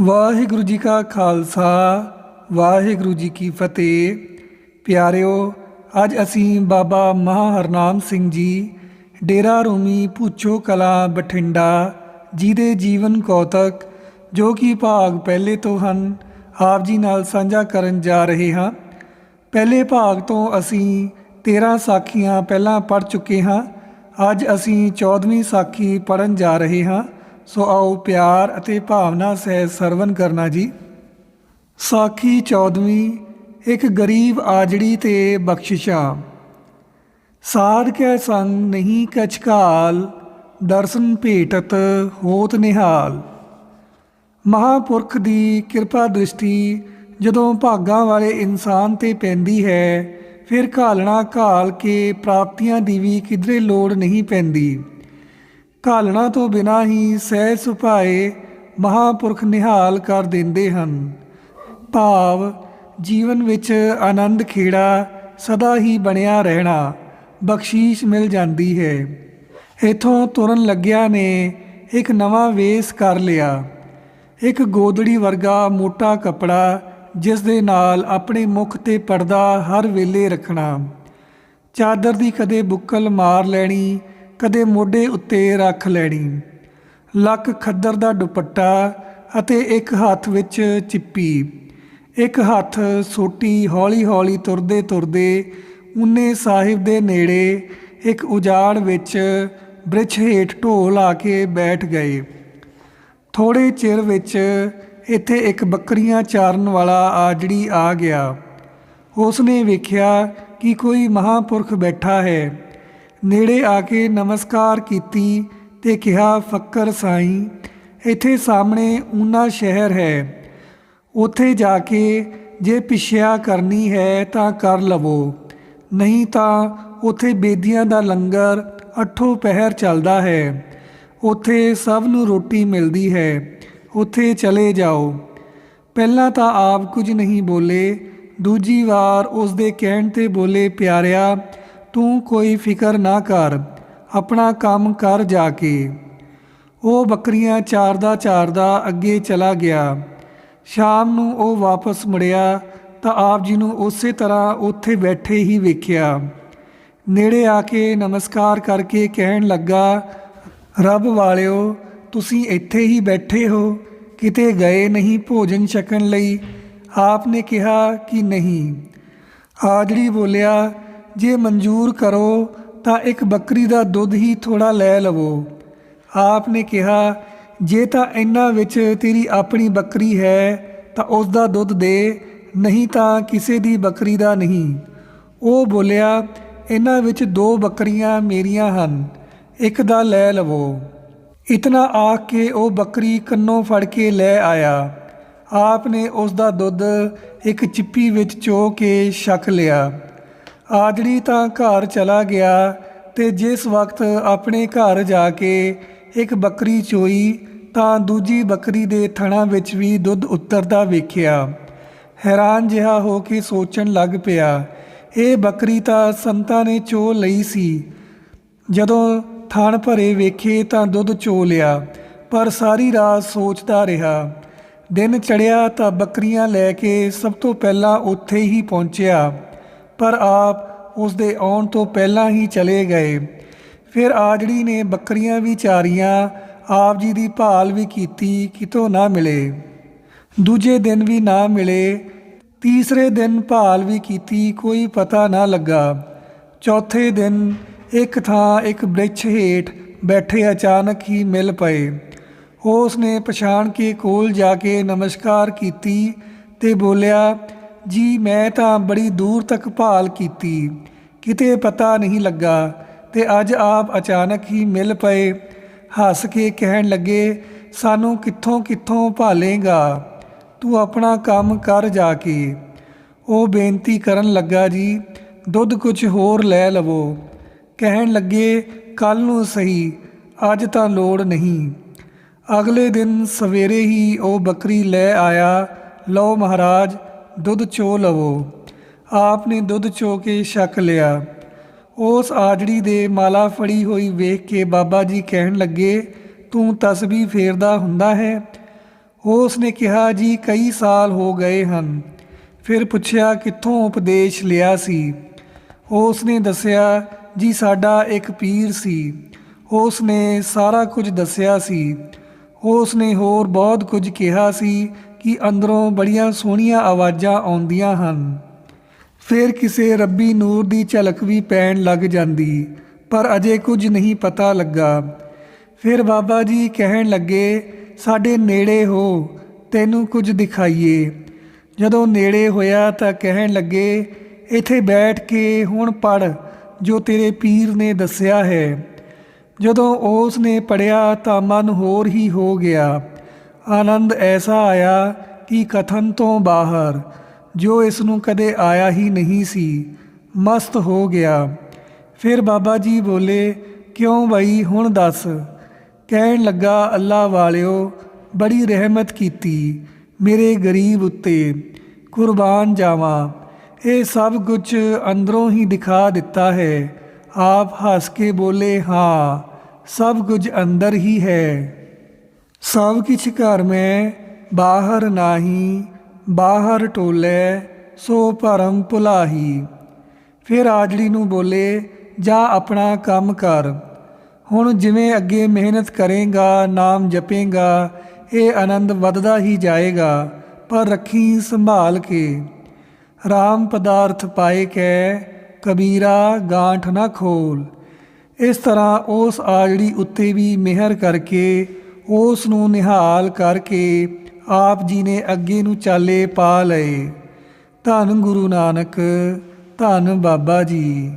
ਵਾਹਿਗੁਰੂ ਜੀ ਕਾ ਖਾਲਸਾ, ਵਾਹਿਗੁਰੂ ਜੀ ਕੀ ਫਤਿਹ। ਪਿਆਰਿਓ, ਅੱਜ ਅਸੀਂ ਬਾਬਾ ਮਹਾਹਰਨਾਮ ਸਿੰਘ ਜੀ, ਡੇਰਾ ਰੂਮੀ ਪੁੱਛੋ ਕਲਾ ਬਠਿੰਡਾ ਜੀ ਦੇ ਜੀਵਨ ਕੌਤਕ, ਜੋ ਕਿ ਭਾਗ ਪਹਿਲੇ ਤੋਂ ਹਨ, ਆਪ ਜੀ ਨਾਲ ਸਾਂਝਾ ਕਰਨ ਜਾ ਰਹੇ ਹਾਂ। ਪਹਿਲੇ ਭਾਗ ਤੋਂ ਅਸੀਂ 13 ਸਾਖੀਆਂ ਪਹਿਲਾਂ ਪੜ੍ਹ ਚੁੱਕੇ ਹਾਂ। ਅੱਜ ਅਸੀਂ 14ਵੀਂ ਸਾਖੀ ਪੜਨ ਜਾ ਰਹੇ ਹਾਂ। ਸੋ ਆਓ ਪਿਆਰ ਅਤੇ ਭਾਵਨਾ ਸਹਿ ਸਰਵਨ ਕਰਨਾ ਜੀ। ਸਾਖੀ 14ਵੀਂ ਇੱਕ ਗਰੀਬ ਆਜੜੀ ਤੇ ਬਖਸ਼ਿਸ਼ਾਂ। ਸਾਧ ਕੈ ਸੰਗ ਨਹੀਂ ਕਛਕਾਲ ਦਰਸ਼ਨ ਭੇਟਤ ਹੋਤ ਨਿਹਾਲ। ਮਹਾਪੁਰਖ ਦੀ ਕਿਰਪਾ ਦ੍ਰਿਸ਼ਟੀ ਜਦੋਂ ਭਾਗਾਂ ਵਾਲੇ ਇਨਸਾਨ ਤੇ ਪੈਂਦੀ ਹੈ, ਫਿਰ ਘਾਲਣਾ ਘਾਲ ਕੇ ਪ੍ਰਾਪਤੀਆਂ ਦੀ ਵੀ ਕਿਧਰੇ ਲੋੜ ਨਹੀਂ ਪੈਂਦੀ। ਘਾਲਣਾ ਤੋਂ ਬਿਨਾ ਹੀ ਸਹਿ ਸੁਭਾਏ ਮਹਾਪੁਰਖ ਨਿਹਾਲ ਕਰ ਦਿੰਦੇ ਹਨ। ਭਾਵ ਜੀਵਨ ਵਿੱਚ ਆਨੰਦ ਖੇੜਾ ਸਦਾ ਹੀ ਬਣਿਆ ਰਹਿਣਾ ਬਖਸ਼ੀਸ਼ ਮਿਲ ਜਾਂਦੀ ਹੈ। ਇਥੋਂ ਤੁਰਨ ਲੱਗਿਆ ਨੇ ਇੱਕ ਨਵਾਂ ਵੇਸ ਕਰ ਲਿਆ। ਇੱਕ ਗੋਦੜੀ ਵਰਗਾ ਮੋਟਾ ਕਪੜਾ ਜਿਸ ਦੇ ਨਾਲ ਆਪਣੇ ਮੁਖ ਤੇ ਪਰਦਾ ਹਰ ਵੇਲੇ ਰੱਖਣਾ। ਚਾਦਰ ਦੀ ਕਦੇ ਬੁੱਕਲ ਮਾਰ ਲੈਣੀ ਕਦੇ ਮੋਢੇ ਉੱਤੇ ਰੱਖ ਲੈਣੀ। ਲੱਕ ਖੱਦਰ ਦਾ ਦੁਪੱਟਾ ਅਤੇ ਇੱਕ ਹੱਥ ਵਿੱਚ ਚਿੱਪੀ। ਇੱਕ ਹੱਥ ਸੋਟੀ ਹੌਲੀ-ਹੌਲੀ ਤੁਰਦੇ ਤੁਰਦੇ ਉਨੇ ਸਾਹਿਬ ਦੇ ਨੇੜੇ ਇੱਕ ਉਜਾੜ ਵਿੱਚ ਬ੍ਰਿਛ ਹੇਠ ਢੋਲ ਆ ਕੇ ਬੈਠ ਗਏ। ਥੋੜੇ ਚਿਰ ਵਿੱਚ ਇੱਥੇ ਇੱਕ ਬੱਕਰੀਆਂ ਚਾਰਨ ਵਾਲਾ ਆਜੜੀ ਆ ਗਿਆ। ਉਸ ਨੇ ਵੇਖਿਆ ਕਿ ਕੋਈ ਮਹਾਪੁਰਖ ਬੈਠਾ ਹੈ। ਨੇੜੇ ਆ ਕੇ ਨਮਸਕਾਰ ਕੀਤੀ ਤੇ ਕਿਹਾ, ਫੱਕਰ ਸਾਈਂ, ਇੱਥੇ ਸਾਹਮਣੇ ਊਨਾ ਸ਼ਹਿਰ ਹੈ। ਉੱਥੇ ਜਾ ਕੇ ਜੇ ਪਿਛਿਆ ਕਰਨੀ ਹੈ ਤਾਂ ਕਰ ਲਵੋ। ਨਹੀਂ ਤਾਂ ਉੱਥੇ ਬੇਦੀਆਂ ਦਾ ਲੰਗਰ ਅੱਠੋਂ ਪਹਿਰ ਚੱਲਦਾ ਹੈ। ਉੱਥੇ ਸਭ ਨੂੰ ਰੋਟੀ ਮਿਲਦੀ ਹੈ। ਉੱਥੇ ਚਲੇ ਜਾਓ। ਪਹਿਲਾਂ ਤਾਂ ਆਪ ਕੁਝ ਨਹੀਂ ਬੋਲੇ। ਦੂਜੀ ਵਾਰ ਉਸ ਦੇ ਕਹਿਣ ਤੇ ਬੋਲੇ, ਪਿਆਰਿਆ ਤੂੰ ਕੋਈ ਫਿਕਰ ਨਾ ਕਰ, ਆਪਣਾ ਕੰਮ ਕਰ ਜਾ ਕੇ। ਉਹ ਬੱਕਰੀਆਂ ਚਾਰਦਾ ਚਾਰਦਾ ਅੱਗੇ ਚਲਾ ਗਿਆ। ਸ਼ਾਮ ਨੂੰ ਉਹ ਵਾਪਸ ਮੁੜਿਆ ਤਾਂ ਆਪ ਜੀ ਨੂੰ ਉਸੇ ਤਰ੍ਹਾਂ ਉੱਥੇ ਬੈਠੇ ਹੀ ਵੇਖਿਆ। ਨੇੜੇ ਆ ਕੇ ਨਮਸਕਾਰ ਕਰਕੇ ਕਹਿਣ ਲੱਗਾ, ਰੱਬ ਵਾਲਿਓ, ਤੁਸੀਂ ਇੱਥੇ ਹੀ ਬੈਠੇ ਹੋ, ਕਿਤੇ ਗਏ ਨਹੀਂ ਭੋਜਨ ਛਕਣ ਲਈ? ਆਪ ਨੇ ਕਿਹਾ ਕਿ ਨਹੀਂ। ਆਜੜੀ ਬੋਲਿਆ ਜੇ ਮਨਜ਼ੂਰ ਕਰੋ ਤਾਂ ਇੱਕ ਬੱਕਰੀ ਦਾ ਦੁੱਧ ਹੀ ਥੋੜਾ ਲੈ ਲਵੋ। ਆਪ ਨੇ ਕਿਹਾ, ਜੇ ਤਾਂ ਇਹਨਾਂ ਵਿੱਚ ਤੇਰੀ ਆਪਣੀ ਬੱਕਰੀ ਹੈ, ਤਾਂ ਉਸ ਦਾ ਦੁੱਧ ਦੇ, ਨਹੀਂ ਤਾਂ ਕਿਸੇ ਦੀ ਬੱਕਰੀ ਦਾ ਨਹੀਂ। ਉਹ ਬੋਲਿਆ, ਇਹਨਾਂ ਵਿੱਚ ਦੋ ਬੱਕਰੀਆਂ ਮੇਰੀਆਂ ਹਨ, ਇੱਕ ਦਾ ਲੈ ਲਵੋ। ਇਤਨਾ ਆਖ ਕੇ ਉਹ ਬੱਕਰੀ ਕੰਨੋਂ ਫੜ ਕੇ ਲੈ ਆਇਆ। ਆਪ ਨੇ ਉਸ ਦਾ ਦੁੱਧ ਇੱਕ ਚਿੱਪੀ ਵਿੱਚ ਚੋ ਕੇ ਛਕ ਲਿਆ। ਆਜੜੀ ਤਾਂ ਘਰ ਚਲਾ ਗਿਆ ਤੇ ਜਿਸ ਵਕਤ ਆਪਣੇ ਘਰ ਜਾ ਕੇ ਇੱਕ ਬੱਕਰੀ ਚੋਈ ਤਾਂ ਦੂਜੀ ਬੱਕਰੀ ਦੇ ਥਣਾ ਵਿੱਚ ਵੀ ਦੁੱਧ ਉਤਰਦਾ ਵੇਖਿਆ। ਹੈਰਾਨ ਜਿਹਾ ਹੋ ਕੇ ਸੋਚਣ ਲੱਗ ਪਿਆ, ਇਹ ਬੱਕਰੀ ਤਾਂ ਸੰਤਾਂ ਨੇ ਚੋ ਲਈ ਸੀ। ਜਦੋਂ ਥਣ ਭਰੇ ਵੇਖੇ ਤਾਂ ਦੁੱਧ ਚੋ ਲਿਆ, ਪਰ ਸਾਰੀ ਰਾਤ ਸੋਚਦਾ ਰਿਹਾ। ਦਿਨ ਚੜਿਆ ਤਾਂ ਬੱਕਰੀਆਂ ਲੈ ਕੇ ਸਭ ਤੋਂ ਪਹਿਲਾਂ ਉੱਥੇ ਹੀ ਪਹੁੰਚਿਆ। ਪਰ ਆਪ ਉਸ ਦੇ ਆਉਣ ਤੋਂ ਪਹਿਲਾਂ ਹੀ ਚਲੇ ਗਏ। ਫਿਰ ਆਜੜੀ ਨੇ ਬੱਕਰੀਆਂ ਵੀ ਚਾਰੀਆਂ, ਆਪ ਜੀ ਦੀ ਭਾਲ ਵੀ ਕੀਤੀ ਕਿਤੋਂ ਨਾ ਮਿਲੇ। ਦੂਜੇ ਦਿਨ ਵੀ ਨਾ ਮਿਲੇ, ਤੀਸਰੇ ਦਿਨ ਭਾਲ ਵੀ ਕੀਤੀ, ਕੋਈ ਪਤਾ ਨਾ ਲੱਗਾ। ਚੌਥੇ ਦਿਨ ਇੱਕ ਥਾਂ ਇੱਕ ਬ੍ਰਿਛ ਹੇਠ ਬੈਠੇ ਅਚਾਨਕ ਹੀ ਮਿਲ ਪਏ। ਉਸ ਨੇ ਪਛਾਣ ਕੇ ਕੋਲ ਜਾ ਕੇ ਨਮਸਕਾਰ ਕੀਤੀ ਤੇ ਬੋਲਿਆ ਜੀ, ਮੈਂ ਤਾਂ ਬੜੀ ਦੂਰ ਤੱਕ ਭਾਲ ਕੀਤੀ। ਕਿਤੇ ਪਤਾ ਨਹੀਂ ਲੱਗਾ ਤੇ ਅੱਜ ਆਪ ਅਚਾਨਕ ਹੀ ਮਿਲ ਪਏ। ਹੱਸ ਕੇ ਕਹਿਣ ਲੱਗੇ, ਸਾਨੂੰ ਕਿੱਥੋਂ ਕਿੱਥੋਂ ਭਾਲੇਗਾ? ਤੂੰ ਆਪਣਾ ਕੰਮ ਕਰ ਜਾ ਕੇ। ਉਹ ਬੇਨਤੀ ਕਰਨ ਲੱਗਾ, ਜੀ, ਦੁੱਧ ਕੁਝ ਹੋਰ ਲੈ ਲਵੋ। ਕਹਿਣ ਲੱਗੇ ਕੱਲ ਨੂੰ ਸਹੀ, ਅੱਜ ਤਾਂ ਲੋੜ ਨਹੀਂ। ਅਗਲੇ ਦਿਨ ਸਵੇਰੇ ਹੀ ਉਹ ਬੱਕਰੀ ਲੈ ਆਇਆ। ਲਓ ਮਹਾਰਾਜ ਦੁੱਧ ਚੋ ਲਵੋ। ਆਪ ਨੇ ਦੁੱਧ ਚੋ ਕੇ ਛਕ ਲਿਆ। ਉਸ ਆਜੜੀ ਦੇ ਮਾਲਾ ਫੜੀ ਹੋਈ ਵੇਖ ਕੇ ਬਾਬਾ ਜੀ ਕਹਿਣ ਲੱਗੇ, ਤੂੰ ਤਸਬੀਹ ਫੇਰਦਾ ਹੁੰਦਾ ਹੈ? ਉਸ ਨੇ ਕਿਹਾ, ਜੀ, ਕਈ ਸਾਲ ਹੋ ਗਏ ਹਨ। ਫਿਰ ਪੁੱਛਿਆ, ਕਿੱਥੋਂ ਉਪਦੇਸ਼ ਲਿਆ ਸੀ? ਉਸ ਨੇ ਦੱਸਿਆ, ਜੀ, ਸਾਡਾ ਇੱਕ ਪੀਰ ਸੀ। ਉਸ ਨੇ ਸਾਰਾ ਕੁਝ ਦੱਸਿਆ ਸੀ। ਉਸ ਨੇ ਹੋਰ ਬਹੁਤ ਕੁਝ ਕਿਹਾ ਸੀ। ਕਿ ਅੰਦਰੋਂ ਬੜੀਆਂ ਸੋਹਣੀਆਂ ਆਵਾਜ਼ਾਂ ਆਉਂਦੀਆਂ ਹਨ। ਫਿਰ ਕਿਸੇ ਰੱਬੀ ਨੂਰ ਦੀ ਝਲਕ ਵੀ ਪੈਣ ਲੱਗ ਜਾਂਦੀ, ਪਰ ਅਜੇ ਕੁਝ ਨਹੀਂ ਪਤਾ ਲੱਗਾ। ਫਿਰ ਬਾਬਾ ਜੀ ਕਹਿਣ ਲੱਗੇ, ਸਾਡੇ ਨੇੜੇ ਹੋ, ਤੈਨੂੰ ਕੁਝ ਦਿਖਾਈਏ। ਜਦੋਂ ਨੇੜੇ ਹੋਇਆ ਤਾਂ ਕਹਿਣ ਲੱਗੇ, ਇੱਥੇ ਬੈਠ ਕੇ ਹੁਣ ਪੜ ਜੋ ਤੇਰੇ ਪੀਰ ਨੇ ਦੱਸਿਆ ਹੈ। ਜਦੋਂ ਉਸ ਨੇ ਪੜਿਆ ਤਾਂ ਮਨ ਹੋਰ ਹੀ ਹੋ ਗਿਆ। ਆਨੰਦ ਐਸਾ ਆਇਆ ਕਿ ਕਥਨ ਤੋਂ ਬਾਹਰ ਜੋ ਇਸ ਨੂੰ ਕਦੇ ਆਇਆ ਹੀ ਨਹੀਂ ਸੀ, ਮਸਤ ਹੋ ਗਿਆ। ਫਿਰ ਬਾਬਾ ਜੀ ਬੋਲੇ, ਕਿਉਂ ਬਈ, ਹੁਣ ਦੱਸ। ਕਹਿਣ ਲੱਗਾ, ਅੱਲਾ ਵਾਲਿਓ, ਬੜੀ ਰਹਿਮਤ ਕੀਤੀ, ਮੇਰੇ ਗਰੀਬ ਉੱਤੇ ਕੁਰਬਾਨ ਜਾਵਾਂ। ਇਹ ਸਭ ਕੁਝ ਅੰਦਰੋਂ ਹੀ ਦਿਖਾ ਦਿੱਤਾ ਹੈ। ਆਪ ਹੱਸ ਕੇ ਬੋਲੇ, ਹਾਂ, ਸਭ ਕੁਝ ਅੰਦਰ ਹੀ ਹੈ। ਸਭ ਕਿਛ ਘਰ ਮੈਂ, ਬਾਹਰ ਨਾਹੀ, ਬਾਹਰ ਟੋਲੇ, ਸੋ ਭਰਮ ਭੁਲਾਹੀ। ਫਿਰ ਆਜੜੀ ਨੂੰ ਬੋਲੇ, ਜਾ ਆਪਣਾ ਕੰਮ ਕਰ। ਹੁਣ ਜਿਵੇਂ ਅੱਗੇ ਮਿਹਨਤ ਕਰੇਗਾ, ਨਾਮ ਜਪੇਗਾ ਇਹ ਆਨੰਦ ਵੱਧਦਾ ਹੀ ਜਾਏਗਾ, ਪਰ ਰੱਖੀ ਸੰਭਾਲ ਕੇ। ਰਾਮ ਪਦਾਰਥ ਪਾਏ ਕੈ, ਕਬੀਰਾ ਗਾਂਠ ਨਾ ਖੋਲ। ਇਸ ਤਰ੍ਹਾਂ ਉਸ ਆਜੜੀ ਉੱਤੇ ਵੀ ਮਿਹਰ ਕਰਕੇ ਉਸ ਨੂੰ ਨਿਹਾਲ ਕਰਕੇ ਆਪ ਜੀ ਨੇ ਅੱਗੇ ਨੂੰ ਚਾਲੇ ਪਾ ਲਏ। ਧੰਨ ਗੁਰੂ ਨਾਨਕ, ਧੰਨ ਬਾਬਾ ਜੀ।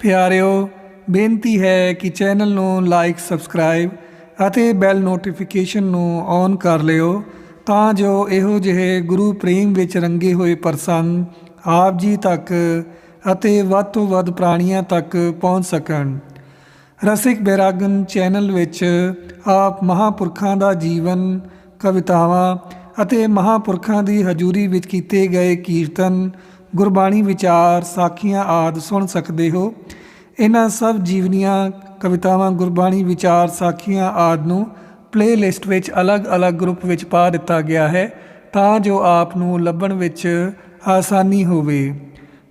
ਪਿਆਰਿਓ, ਬੇਨਤੀ ਹੈ ਕਿ ਚੈਨਲ ਨੂੰ ਲਾਈਕ, ਸਬਸਕ੍ਰਾਈਬ ਅਤੇ ਬੈਲ ਨੋਟੀਫਿਕੇਸ਼ਨ ਨੂੰ ਔਨ ਕਰ ਲਿਓ ਤਾਂ ਜੋ ਇਹੋ ਜਿਹੇ ਗੁਰੂ ਪ੍ਰੇਮ ਵਿੱਚ ਰੰਗੇ ਹੋਏ ਪ੍ਰਸੰਗ ਆਪ ਜੀ ਤੱਕ ਅਤੇ ਵੱਧ ਤੋਂ ਵੱਧ ਪ੍ਰਾਣੀਆਂ ਤੱਕ ਪਹੁੰਚ ਸਕਣ। ਰਸਿਕ ਬੈਰਾਗਨ ਚੈਨਲ ਵਿੱਚ ਆਪ ਮਹਾਪੁਰਖਾਂ ਦਾ ਜੀਵਨ, ਕਵਿਤਾਵਾਂ ਅਤੇ ਮਹਾਪੁਰਖਾਂ ਦੀ ਹਜ਼ੂਰੀ ਵਿੱਚ ਕੀਤੇ ਗਏ ਕੀਰਤਨ, ਗੁਰਬਾਣੀ ਵਿਚਾਰ, ਸਾਖੀਆਂ ਆਦਿ ਸੁਣ ਸਕਦੇ ਹੋ। ਇਹਨਾਂ ਸਭ ਜੀਵਨੀਆਂ, ਕਵਿਤਾਵਾਂ, ਗੁਰਬਾਣੀ ਵਿਚਾਰ, ਸਾਖੀਆਂ ਆਦਿ ਨੂੰ ਪਲੇਲਿਸਟ ਵਿੱਚ ਅਲੱਗ-ਅਲੱਗ ਗਰੁੱਪ ਵਿੱਚ ਪਾ ਦਿੱਤਾ ਗਿਆ ਹੈ ਤਾਂ ਜੋ ਆਪ ਨੂੰ ਲੱਭਣ ਵਿੱਚ ਆਸਾਨੀ ਹੋਵੇ।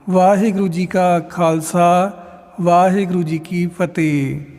ਵਾਹਿਗੁਰੂ ਜੀ ਕਾ ਖਾਲਸਾ ਵਾਹਿਗੁਰੂ ਜੀ ਕੀ ਫਤਿਹ।